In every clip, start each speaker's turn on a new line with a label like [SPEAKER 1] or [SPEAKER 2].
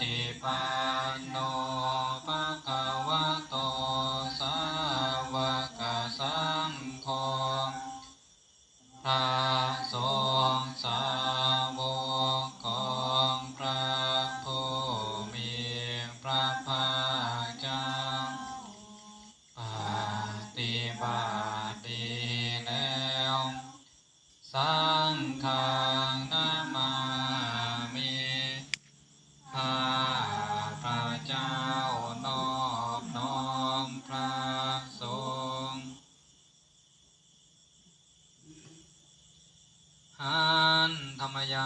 [SPEAKER 1] ติปันโนภะคะวะโตสาวกสังโฆพระสงฆ์สาวกของพระผู้มีพระภาคเจ้าปฏิบัติดีแล้ว สังฆัง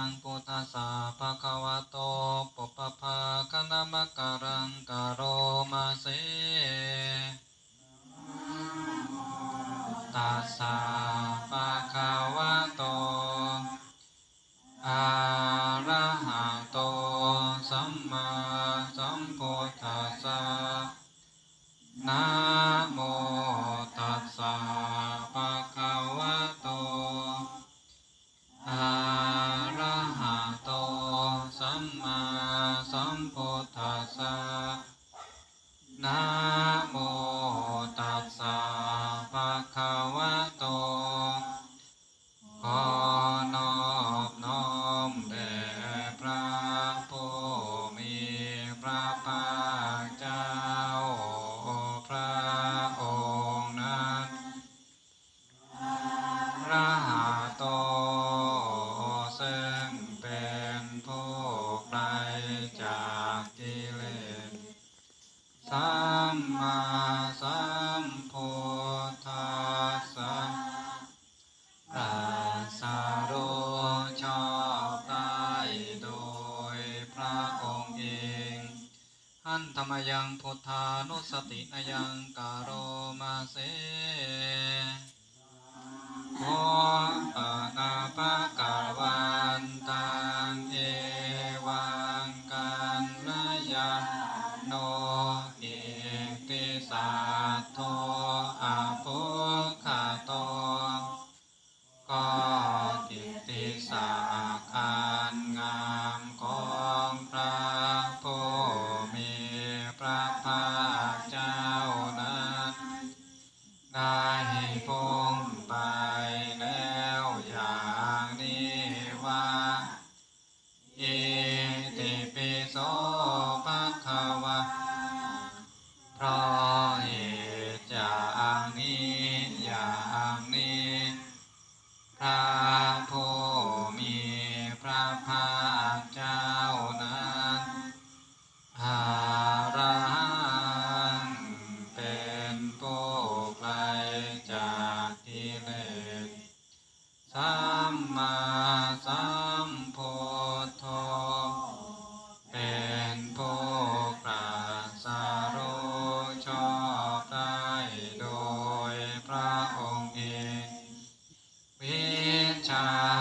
[SPEAKER 1] ังพุทธัสสะภะคะวะโตปุปภาคณมะก มพทธัสะนะโม มยังพุทธานุสติอยังกาโรมาเส ได้คงไปแล้วอย่างนี้ว่าอิตปิโสภะคะวะเพราะเหตุอย่างนี้อย่างนี้พระ あ。